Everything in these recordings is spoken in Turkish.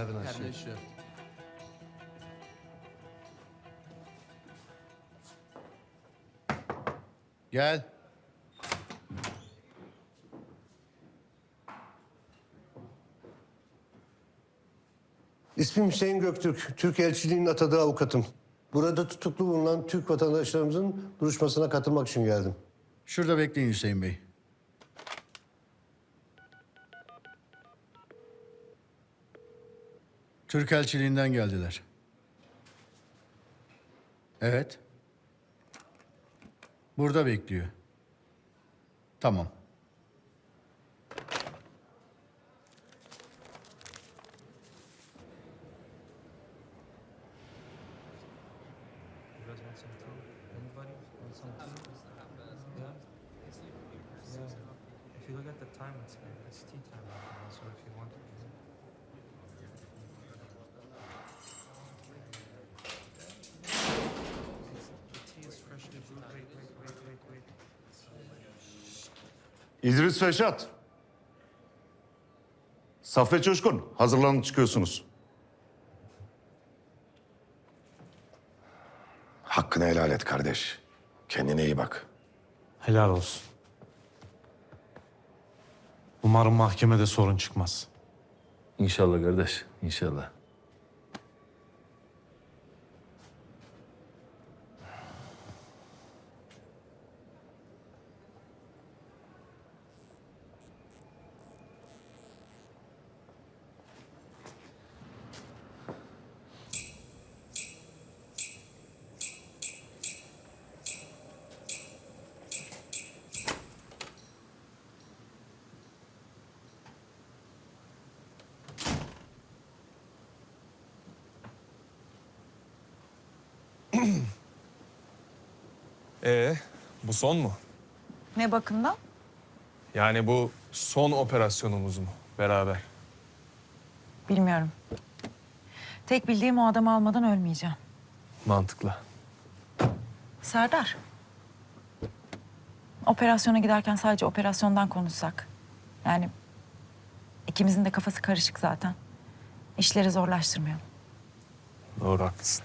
Have a nice Have a day. shift. Gel. İsmim Hüseyin Göktürk. Türk elçiliğinin atadığı avukatım. Burada tutuklu bulunan Türk vatandaşlarımızın duruşmasına katılmak için geldim. Şurada bekleyin Hüseyin Bey. Türk elçiliğinden geldiler. Evet. Burada bekliyor. Tamam. If you look at the time, it's, it's tea time so if you İdris Reşat. Saffet Coşkun, hazırlanın çıkıyorsunuz. Hakkını helal et kardeş. Kendine iyi bak. Helal olsun. Umarım mahkemede sorun çıkmaz. İnşallah kardeş, inşallah. Ee, bu son mu? Ne bakımdan? Yani bu son operasyonumuz mu beraber? Bilmiyorum. Tek bildiğim o adamı almadan ölmeyeceğim. Mantıklı. Serdar. Operasyona giderken sadece operasyondan konuşsak. Yani ikimizin de kafası karışık zaten. İşleri zorlaştırmayalım. Doğru haklısın.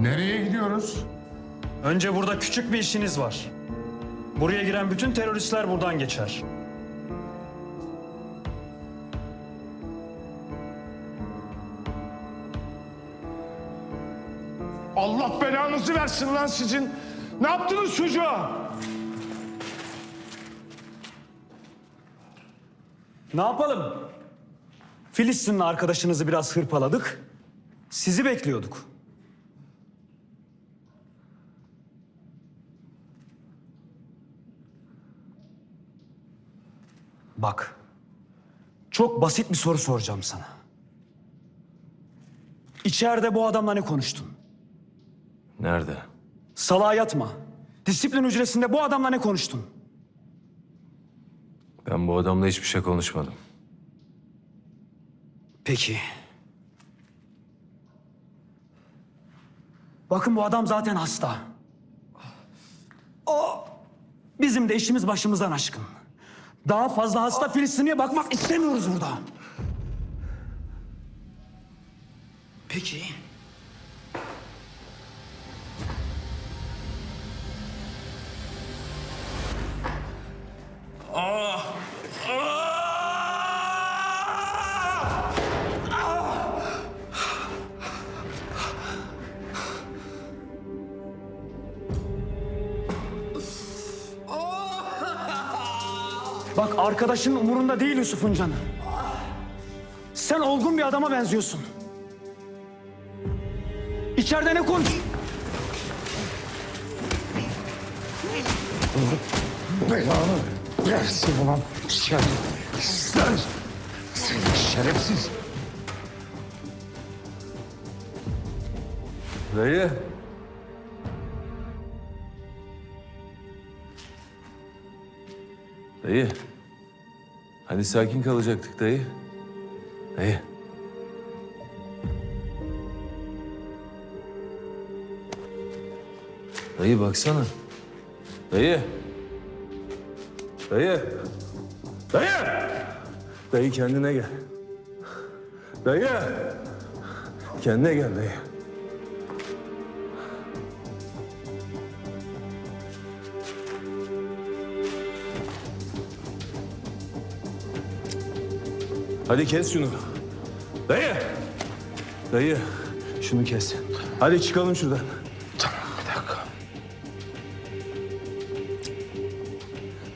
Nereye gidiyoruz? Önce burada küçük bir işiniz var. Buraya giren bütün teröristler buradan geçer. Allah belanızı versin lan sizin. Ne yaptınız çocuğa? Ne yapalım? Filistinli arkadaşınızı biraz hırpaladık. Sizi bekliyorduk. Bak. Çok basit bir soru soracağım sana. İçeride bu adamla ne konuştun? Nerede? Salağa yatma. Disiplin hücresinde bu adamla ne konuştun? Ben bu adamla hiçbir şey konuşmadım. Peki. Bakın bu adam zaten hasta. O bizim de işimiz başımızdan aşkın. Daha fazla hasta Filistinli'ye bakmak istemiyoruz burada. Peki. Bak arkadaşın umurunda değil Yusuf'un canı. Sen olgun bir adama benziyorsun. İçeride ne konuş? Belanı versin ulan. Sen, sen, Şerefsiz. Dayı. Dayı. Hani sakin kalacaktık dayı. Dayı. Dayı baksana. Dayı. Dayı. Dayı. Dayı kendine gel. Dayı. Kendine gel dayı. Hadi kes şunu. Dayı. Dayı. Şunu kes. Hadi çıkalım şuradan. Tamam bir dakika.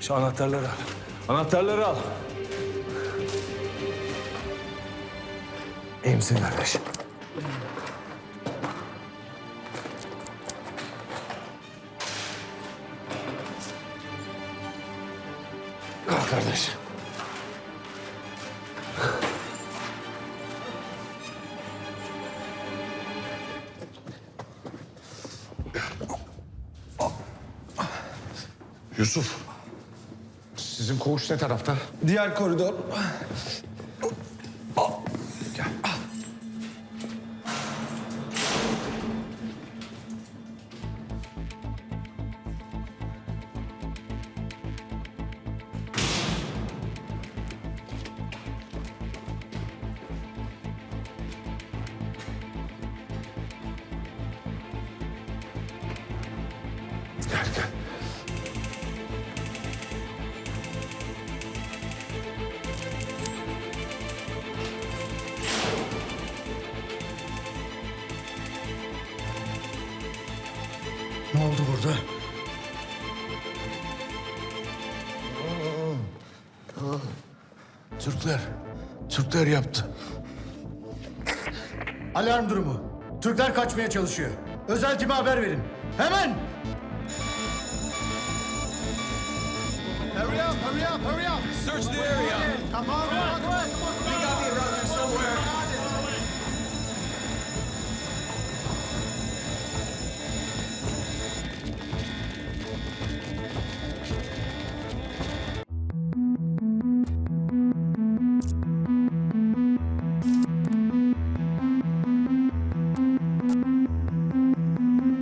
Şu anahtarları al. Anahtarları al. İyi misin kardeşim? Al kardeşim. Yusuf. Sizin koğuş ne tarafta? Diğer koridor. Gel gel. Ne oldu burada? Türkler. Türkler yaptı. Alarm durumu. Türkler kaçmaya çalışıyor. Özel time haber verin. Hemen! Hurry up, hurry up, hurry up. Search the area. Come on, come on, come on.